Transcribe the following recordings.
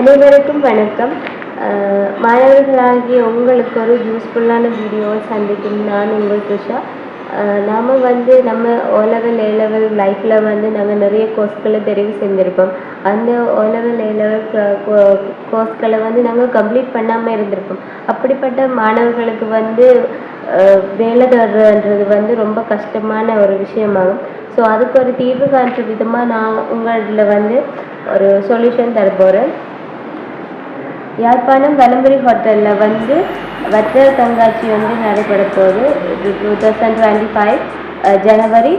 அனைவருக்கும் வணக்கம். மாணவர்களாகிய உங்களுக்கு ஒரு யூஸ்ஃபுல்லான வீடியோவை சந்திக்கும் நான் உங்கள் துஷா. நாம் வந்து நம்ம ஓ லெவல் ஏ லெவல் லைஃப்பில் வந்து நாங்கள் நிறைய கோர்ஸ்களை தெரிவு செஞ்சுருப்போம். அந்த ஓ லெவல் ஏ லெவல் கோர்ஸ்களை வந்து நாங்கள் கம்ப்ளீட் பண்ணாமல் இருந்திருப்போம். அப்படிப்பட்ட மாணவர்களுக்கு வந்து வேலை தர்றன்றது வந்து ரொம்ப கஷ்டமான ஒரு விஷயமாகும். ஸோ அதுக்கு ஒரு தீர்வு காண்ற விதமாக நான் உங்களில் வந்து ஒரு சொல்யூஷன் தர போகிறேன் யாழ்ப்பாணம் வலம்புரி ஹோட்டலில் வந்து வர்த்தக கண்காட்சி வந்து நடைபெற போகுது. டூ தௌசண்ட் டுவெண்ட்டி ஃபைவ் ஜனவரி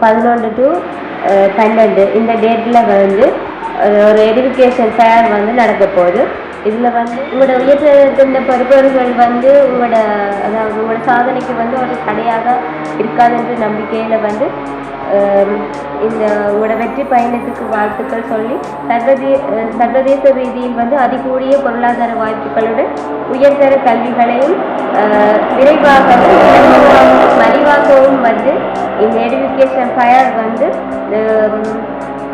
பதினொன்று டு பன்னெண்டு. இந்த டேட்டில் வந்து ஒரு- ஒரு எஜுகேஷன் ஃபேர் வந்து நடக்க போகுது. இதில் வந்து உங்களோட உயர்ந்த பருப்பவர்கள் வந்து உங்களோட அதாவது உங்களோட சாதனைக்கு வந்து ஒரு தடையாக இருக்காதுன்ற நம்பிக்கையில் வந்து இந்த உங்களோட வெற்றி பயணத்துக்கு வாழ்த்துக்கள் சொல்லி சர்வதே சர்வதேச ரீதியில் வந்து அதிகூடிய பொருளாதார வாய்ப்புகளுடன் உயர்தர கல்விகளையும் விரைவாகவும் மலிவாகவும் வந்து இந்த எடுகேஷன் ஃபயர் வந்து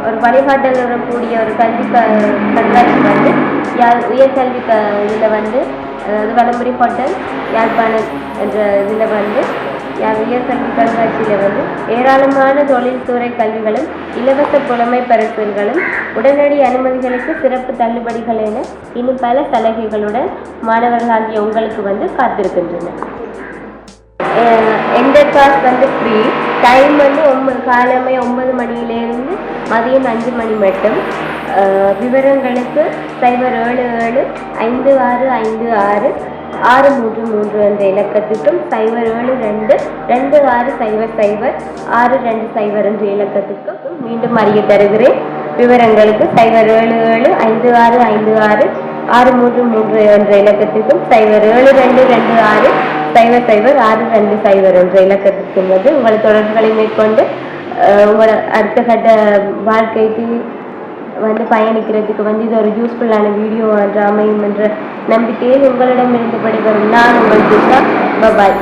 ஒரு வழிகாட்டலுடன் கூடிய ஒரு கல்வி க கண்காட்சி வந்து யாழ் உயர்கல்வி க இதில் வந்து அதாவது வலம்புரி ஹோட்டல் யாழ்ப்பாணம் என்ற இதில் வந்து யாழ் உயர்கல்வி கண்காட்சியில் வந்து ஏராளமான தொழில்துறை கல்விகளும் இலவச புலமை பரிசுகளும் உடனடி அனுமதிகளுக்கு சிறப்பு தள்ளுபடிகள் என இன்னும் பல சலுகைகளுடன் மாணவர்களாகிய உங்களுக்கு வந்து காத்திருக்கின்றன எந்த கிளாஸ் வந்து ஃப்ரீ டைம் வந்து ஒன்பது காலமே ஒன்பது மணியிலேருந்து மதியம் அஞ்சு மணி மட்டும். விவரங்களுக்கு சைபர் ஏழு ஏழு ஐந்து ஆறு ஐந்து ஆறு ஆறு மூன்று மூன்று என்ற இலக்கத்துக்கும் சைபர் ஏழு ரெண்டு ரெண்டு ஆறு சைபர் சைபர் ஆறு ரெண்டு சைபர் என்ற இலக்கத்துக்கும் மீண்டும் அறிய தருகிறேன். விவரங்களுக்கு சைபர் ஏழு ஏழு ஐந்து ஆறு ஐந்து ஆறு ஆறு மூன்று மூன்று என்ற இலக்கத்திற்கும் சைபர் ஏழு ரெண்டு ரெண்டு ஆறு சைபர் சைபர் ஆறு ரெண்டு சைபர் என்ற இலக்கத்திற்கும் வந்து உங்கள் தொடர்புகளை மேற்கொண்டு உங்களோட அடுத்த கட்ட வாழ்க்கைக்கு வந்து பயணிக்கிறதுக்கு வந்து இது ஒரு யூஸ்ஃபுல்லான வீடியோ என்று அமையும் என்ற நம்பிக்கையில் உங்களிடமிருந்து விடைபெறும். நான் உங்களுக்கு பாய்